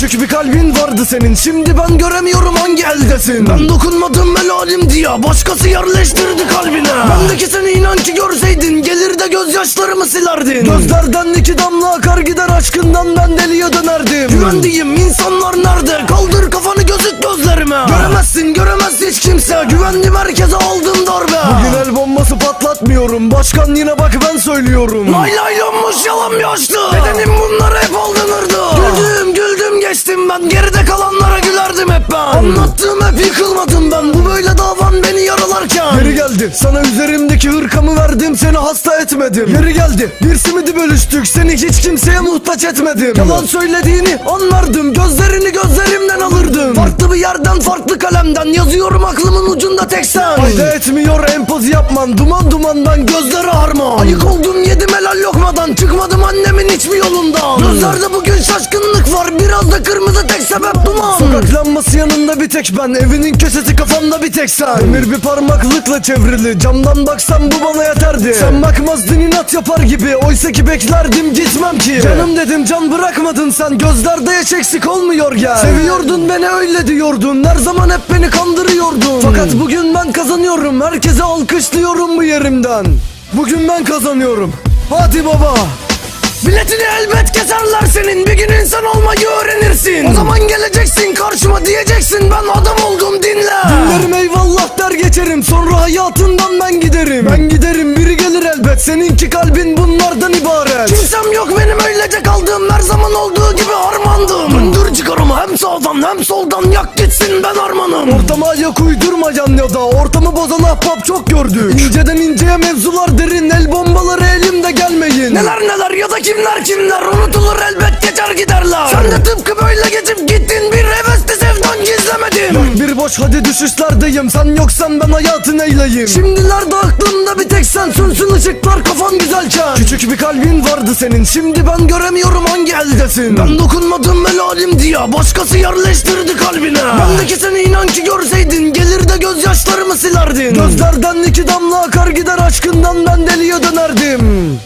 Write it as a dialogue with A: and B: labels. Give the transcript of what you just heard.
A: Küçük bir kalbin vardı senin. Şimdi ben göremiyorum hangi eldesin. Ben dokunmadım helalim diye. Başkası yerleştirdi kalbine. Bendeki seni inan ki görseydin Gelir de gözyaşlarımı silerdin Gözlerden iki damla akar gider aşkından ben deliye dönerdim. Güvendiğim insanlar nerede? Kaldır kafanı gözük gözlerime. Göremezsin göremez hiç kimse. Güvendim herkese aldım darbe. Bugün el bombası patlatmıyorum. Başkan yine bak ben söylüyorum. Lay laylonmuş yalan bir aşktı Bedenim Anlattığım hep yıkılmadım ben. Bu böyle davan beni yaralarken. Geri geldi. Sana üzerimdeki hırkamı verdim Seni hasta etmedim. Geri geldi bir simidi bölüştük Seni hiç kimseye muhtaç etmedim. Yalan söylediğini anlardım Gözlerini gözlerimden alırdım. Farklı bir yerden farklı kalemden Yazıyorum aklımın ucunda tek sen. Fayda etmiyor empoz yapman Duman dumandan gözleri harman. Ayık oldum yedim helal lokmadan Çıkmadım annemin hiçbir yolundan? Gözlerde bugün şaşkınlık var Biraz da kırmızı tek sebep duman. Sokak lambası yanında bir tek ben Evinin köşesi kafamda bir tek sen. Demir bir parmaklıkla çevrili Camdan baksam bu bana yeterdi Sen bakmazdın inat yapar gibi. Oysa ki beklerdim gitmem ki. Canım dedim can bırakmadın sen. Gözlerde yaş eksik olmuyor gel. Seviyordun beni öyle diyordun. Her zaman hep beni kandırıyordun. Fakat bugün ben kazanıyorum. Herkese alkışlıyorum bu yerimden. Bugün ben kazanıyorum. Hadi baba. Biletini elbet keserler senin. Bir gün insan olmayı öğrenirsin. O zaman geleceksin karşıma diyeceksin Ben adam oldum dinle. Dinlerim eyvallah der geçerim. Sonra hayatından ben giderim. Ben giderim Seninki kalbin bunlardan ibaret. Kimsem yok benim öylece kaldığım Her zaman olduğu gibi harmandım. Döndür çıkarımı hem sağdan hem soldan Yak gitsin ben harmanım. Ortama ayak uydurmayan ya da Ortamı bozan ahbap çok gördük. İnceden inceye mevzular derin El bombaları elimde gelmeyin. Neler neler ya da kimler kimler Unutulur elbet geçer giderler. Sen de tıpkı böyle geçip gittin Boş hadi düşüşlerdeyim Sen yoksan ben hayatın eyleyim. Şimdilerde aklımda bir tek sen Sönsün ışıklar kafan güzelken. Küçük bir kalbin vardı senin. Şimdi ben göremiyorum hangi eldesin. Ben dokunmadım helalim diye Başkası yerleştirdi kalbine. Bendeki seni inan ki görseydin Gelir de gözyaşlarımı silerdin Gözlerden iki damla akar gider aşkından ben deliye dönerdim